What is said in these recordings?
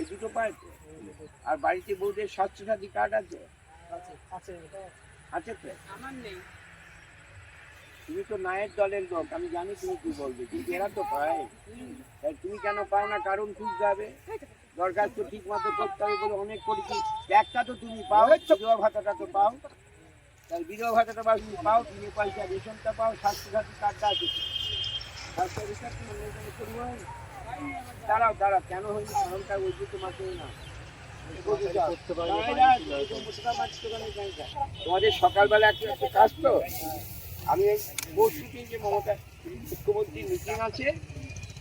এই দুটো পায় তো? আর বাড়িতে বউদের স্বাস্থ্যসাথী কার্ড আছে? আছে তো? আমার নেই। তুমি তো নায়ের দলের লোক আমি জানি তুমি কি বলবে। কিন্তু এরা তো পায়। তাই তুমি কেন পাও না? কারণ খুঁজতে হবে। দরখাস্ত ঠিক মতো করতে হবে বলে অনেক করেছি। একটা তো তুমি পাও বিধবা ভাতাটা তো পাও। তাই বিধবা ভাতাটা পাও তুমি পাও তুমি পয়সা রেশনটা পাও স্বাস্থ্যসাথী কার্ডটা আছে। স্বাস্থ্য রেশন হয়নি? দাঁড়াও দাঁড়াও কেন হয়নি? কারণটা ওই যে তোমাকে না। তোমাদের সকালবেলা একটা একটা কাজ তো? আমি এই যে মমতা মুখ্যমন্ত্রীর মিটিং আছে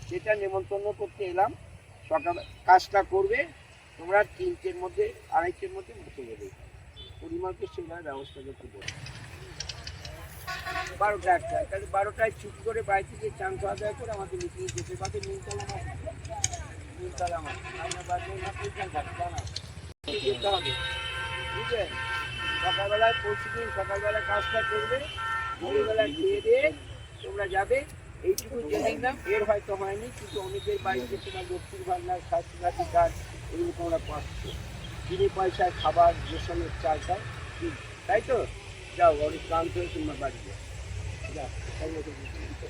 সেটা নেমন্তন্ন করতে এলাম। সকাল কাজটা করবে তোমরা তিনটের মধ্যে আড়াইটের মধ্যে বসে যাবে পরিমাণকে সেভাবে ব্যবস্থা করতে বলব বারোটা একটা। তাহলে বারোটায় ছুটি করে বাড়ি থেকে চান খাওয়া দাওয়া করে আমাদের মিটিং যেতে পারে না জানা? যেতে হবে। বুঝলেন সকালবেলায় পরশু দিন সকালবেলা কাজটা করবে। ভোরবেলায় খেয়ে দিয়ে তোমরা যাবে। এইটুকু জেনে নিলাম। এর হয়তো হয়নি, কিন্তু অনেকের বাড়িতে তোমার লক্ষ্মীর ভান্ডার স্বাস্থ্যসাথী কার্ড এগুলো তোমরা পাচ্ছ। বিনে পয়সায় খাবার, রেশনের চালটা দিন। তাই তো? যাও অনেক ক্লান্ত হয়ে তোমরা বাড়ি যাও যাও পেরেছ।